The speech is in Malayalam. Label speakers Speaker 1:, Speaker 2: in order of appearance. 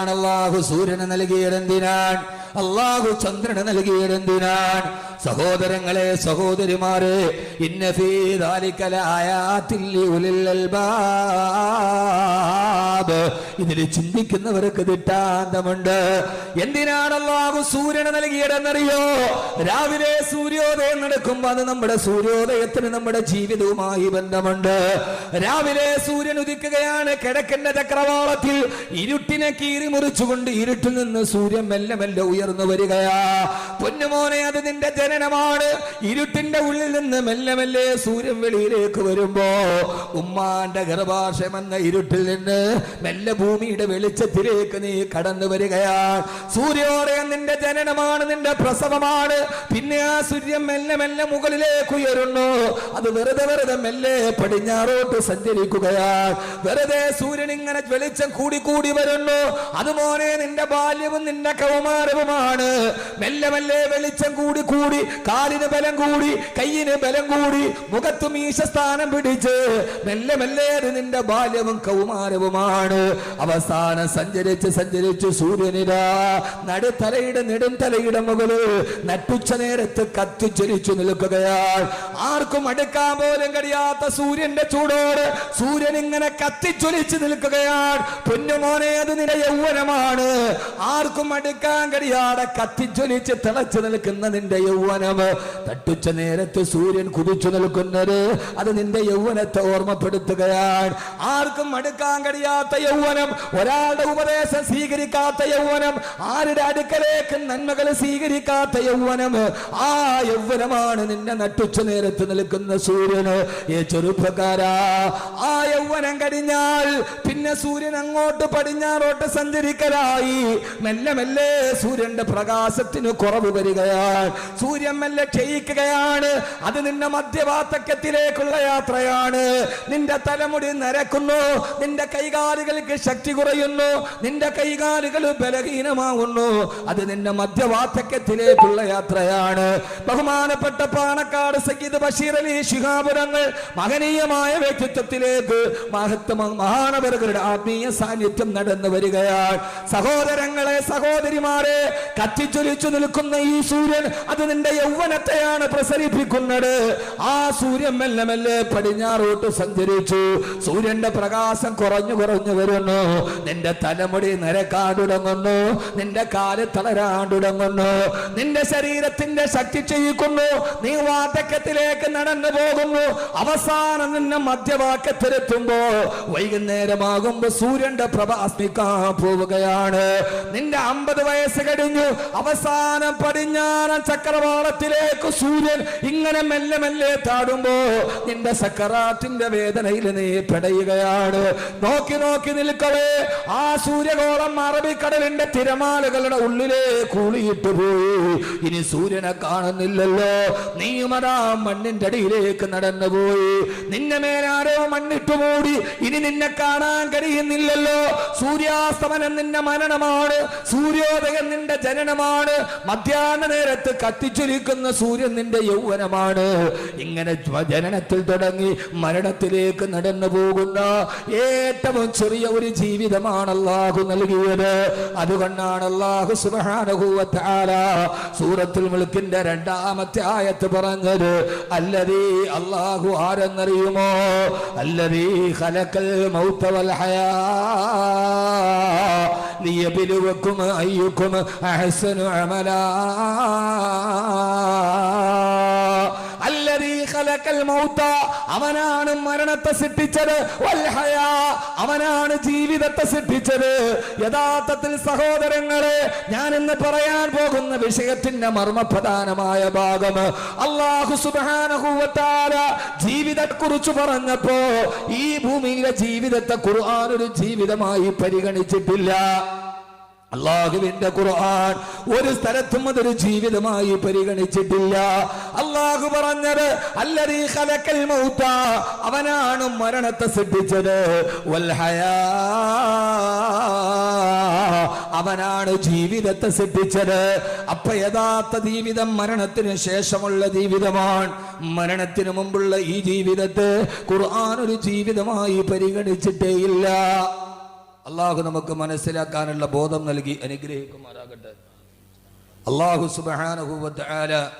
Speaker 1: എന്തിനാണ് അള്ളാഹു സൂര്യന് നൽകിയത് എന്തിനാൻ അള്ളാഹു ചന്ദ്രന് നൽകിയത് എന്തിനാൻ സഹോദരങ്ങളെ സഹോദരിമാരെ ഇതിൽ ചിന്തിക്കുന്നവർക്ക് ദിട്ടാന്തമുണ്ട് എന്തിനാണ് അള്ളാഹു സൂര്യന് നൽകിയതെന്നറിയോ? രാവിലെ സൂര്യോദയം നടക്കുമ്പോ അത് നമ്മുടെ സൂര്യോദയത്തിന് നമ്മുടെ ജീവിതവുമായി ബന്ധമുണ്ട്. രാവിലെ സൂര്യൻ ഉദിക്കുകയാണ് കിഴക്കന്റെ ചക്രവാളത്തിൽ ഇരുട്ടിനെ കീറി മുറിച്ചുകൊണ്ട് ഇരുട്ടിൽ നിന്ന് സൂര്യൻ മെല്ലെ മെല്ലെ ഉയർന്നു വരികയാ. പൊന്നുമോനെ അത് നിന്റെ ജനനമാണ്. ഇരുട്ടിന്റെ ഉള്ളിൽ നിന്ന് മെല്ലെ മെല്ലെ സൂര്യൻ വെളിയിലേക്ക് വരുമ്പോ ഉമ്മാന്റെ ഗർഭാശയം എന്ന ഇരുട്ടിൽ നിന്ന് മെല്ലെ ഭൂമിയുടെ വെളിച്ചത്തിലേക്ക് നീ കടന്നു വരികയാണ് സൂര്യോദയം നിന്റെ ജനനമാണ് നിന്റെ പ്രസവമാണ്. പിന്നെ ആ സൂര്യൻ മെല്ലെ മെല്ലെ മുകളിലേക്ക് ഉയരുന്നു. അത് വെറുതെ വെറുതെ മെല്ലെ പടിഞ്ഞാറോട്ട് സഞ്ചരിക്കുകയാണ് വെറുതെ സൂര്യൻ ഇങ്ങനെ വെളിച്ചം കൂടി കൂടി വരുന്നു. അതുപോലെ നിന്റെ ബാല്യവും നിന്റെ കൗമാരവുമാണ് മെല്ലെ മെല്ലെ വെളിച്ചം കൂടി കൂടി കാലിന് ബലം കൂടി കയ്യിന് ബലം കൂടി മുഖത്ത് മീശസ്ഥാനം പിടിച്ച് മെല്ലെ മെല്ലെ അത് നിന്റെ ബാല്യവും കൗമാരവുമാണ്. അവസാനം സഞ്ചരിച്ച് സഞ്ചരിച്ച് സൂര്യനിരാ നടുത്തലയുടെ നെടും തലയുടെ മുകളിൽ നട്ടുച്ച നേരത്ത് കത്തിച്ചൊലിച്ചു നിൽക്കുകയാണ്. ആർക്കും അടുക്കാൻ പോലും കഴിയാത്ത സൂര്യന്റെ ചൂടോട് സൂര്യൻ ഇങ്ങനെ കത്തിച്ചൊലിച്ചു നിൽക്കുകയാണ്. പൊന്നുമോനെ അത് നിന്റെ യൗവനമാണ്. ആർക്കും അടുക്കാൻ കഴിയാതെ കത്തിച്ചൊലിച്ച് തിളച്ചു നിൽക്കുന്ന നിന്റെ യൗവനം. തട്ടിച്ച നേരത്ത് സൂര്യൻ കുതിച്ചു നിൽക്കുന്നത് അത് നിന്റെ യൗവനത്തെ ഓർമ്മപ്പെടുത്തുകയാണ്. ആർക്കും അടുക്കാൻ കഴിയാത്ത യൗവനം ഒരാളുടെ ഉപദേശം സ്വീകരിക്കാത്ത യൗവനം ആരുടെ അടുക്കലേക്ക് നന്മകൾ സ്വീകരിക്കാത്ത യൗവനം. ആ യൗവനമാണ് നിന്നെ നട്ടുച്ച നേരത്ത് നിൽക്കുന്ന സൂര്യന് ഏ ചെറുപ്പക്കാരാ ആ യൗവനം കഴിഞ്ഞാൽ പിന്നെ സൂര്യൻ അങ്ങോട്ട് പടിഞ്ഞാറോട്ട് സഞ്ചരിക്കലായി. മെല്ലെ മെല്ലെ സൂര്യന്റെ പ്രകാശത്തിന് കുറവ് വരികയാണ്. സൂര്യൻ മെല്ലെ ക്ഷയിക്കുകയാണ്. അത് നിന്റെ മധ്യവാത്തക്കത്തിലേക്കുള്ള യാത്രയാണ്. നിന്റെ തലമുടി നരക്കുന്നു. നിന്റെ കൈകാലുകൾക്ക് ശക്തി കുറയുന്നു. നിന്റെ കൈകാലുകൾ ബലഹീനമാകുന്നു. അത് നിന്റെ മധ്യവാത്തക്കത്തിലേക്കുള്ള യാത്രയാണ്. ബഹുമാനപ്പെട്ട പാണക്കാട് സയ്യിദ് ബഷീർ അലി ശിഹാപുരങ്ങൾ മഹനീയമായ വ്യക്തിത്വത്തിലേക്ക് മഹത്വ മഹാനവരുടെ ആത്മീയ സാന്നിധ്യം നടന്നു വരികയാണ്. സഹോദരങ്ങളെ സഹോദരിമാരെ കത്തിച്ചൊലിച്ചു നിൽക്കുന്ന ഈ സൂര്യൻ അത് നിന്റെ യൗവനത്തെയാണ് പ്രസരിപ്പിക്കുന്നത്. ആ സൂര്യൻ മെല്ലെ മെല്ലെ പടിഞ്ഞാറോട്ട് സഞ്ചരിച്ചു. സൂര്യന്റെ പ്രകാശം കുറഞ്ഞു കുറഞ്ഞു വരുന്നു. നിന്റെ തലമുടി നരക്കാൻ തുടങ്ങുന്നു നിന്റെ കാൽ തളരാൻ തുടങ്ങുന്നു നിന്റെ ശരീരത്തിന്റെ ശക്തി ചെയ്യിക്കുന്നു നീ വാതക്കത്തിലേക്ക് നടന്നു പോകുന്നു. അവസാനം നിന്നെ മധ്യവാക്കത്തിലെത്തുമ്പോ വൈകുന്നേരമാകുമ്പോ സൂര്യന്റെ പ്രഭ അസ്മിക്കാൻ പോവുകയാണ്. നിന്റെ അമ്പത് വയസ്സ് കഴിഞ്ഞു അവസാനം പടിഞ്ഞാറൻ ചക്രവാളത്തിലേക്ക് സൂര്യൻ ഇങ്ങനെ മെല്ലെ മെല്ലെ താടുമ്പോ നിന്റെ സക്കറാറ്റിന്റെ വേദനയിൽ നീ പെടയുകയാണ്. നോക്കി നോക്കി നിൽക്കവേ ആ സൂര്യകോളം അറബിക്കടലിന്റെ തിരമാലകളുടെ ഉള്ളിലെ കൂളിയിട്ട് പോയി. ഇനി സൂര്യനെ കാണുന്നില്ലല്ലോ. നീയുമതാ മണ്ണിന്റെ അടിയിലേക്ക് നടന്നുപോയി നിന്നെ മേലാരോ മണ്ണിട്ടു മൂടി. ഇനി നിന്നെ കാണാൻ കഴിയുന്നില്ലല്ലോ. സൂര്യാസ്തമനം നിന്റെ മരണമാണ്. സൂര്യോദയം നിന്റെ ജനനമാണ്. മധ്യാഹ്ന നേരത്ത് കത്തിച്ചിരിക്കുന്ന സൂര്യൻ നിന്റെ യൗവനമാണ്. ഇങ്ങനെ ജനനത്തിൽ തുടങ്ങി മരണത്തിലേക്ക് നടന്നു പോകുന്ന ഏറ്റവും ചെറിയ ഒരു ജീവിതമാണ് അള്ളാഹു നൽകിയത്. അതുകൊണ്ടാണ് അള്ളാഹു സുബാനുഭൂവത്താല സൂറത്തിൽ മുൽക്കിന്റെ രണ്ടാമത്തെ ആയത്ത് പറഞ്ഞത് അല്ലതീ അള്ളാഹു ആരെന്നറിയുമോ? അല്ലതീ ഹലക്കൽ മൗത്തവൽ വൽ ഹയാ ലിയബ്ലുവക്കും അയ്യുക്കും അഹ്സനു അമലാ. അവനാണ് മരണത്തെ സൃഷ്ടിച്ചത്. അവനാണ് ജീവിതത്തെ സൃഷ്ടിച്ചത്. യഥാർത്ഥത്തിൽ സഹോദരങ്ങളെ ഞാൻ ഇന്ന് പറയാൻ പോകുന്ന വിഷയത്തിന്റെ മർമ്മപ്രധാനമായ ഭാഗം അള്ളാഹു സുബാനഹുവത്താര ജീവിതത്തെ പറഞ്ഞപ്പോ ഈ ഭൂമിയിലെ ജീവിതത്തെ ഖുർആൻ ഒരു ജീവിതമായി പരിഗണിച്ചിട്ടില്ല. അള്ളാഹുവിന്റെ ഖുർആൻ ഒരു സ്ഥലത്തും അതൊരു ജീവിതമായി പരിഗണിച്ചിട്ടില്ല. അള്ളാഹു പറഞ്ഞത് അല്ലതീ ഖലക്കൽ മൗത അവനാണ് മരണത്തെ സൃഷ്ടിച്ചത്. അവനാണ് ജീവിതത്തെ സൃഷ്ടിച്ചത്. അപ്പൊ യഥാർത്ഥ ജീവിതം മരണത്തിന് ശേഷമുള്ള ജീവിതമാണ്. മരണത്തിന് മുമ്പുള്ള ഈ ജീവിതത്തെ ഖുർആൻ ഒരു ജീവിതമായി പരിഗണിച്ചിട്ടേയില്ല അള്ളാഹു നമുക്ക് മനസ്സിലാക്കാനുള്ള ബോധം നൽകി അനുഗ്രഹിക്കുമാറാകട്ടെ. അള്ളാഹു സുബാനഹുവത്ത് ആല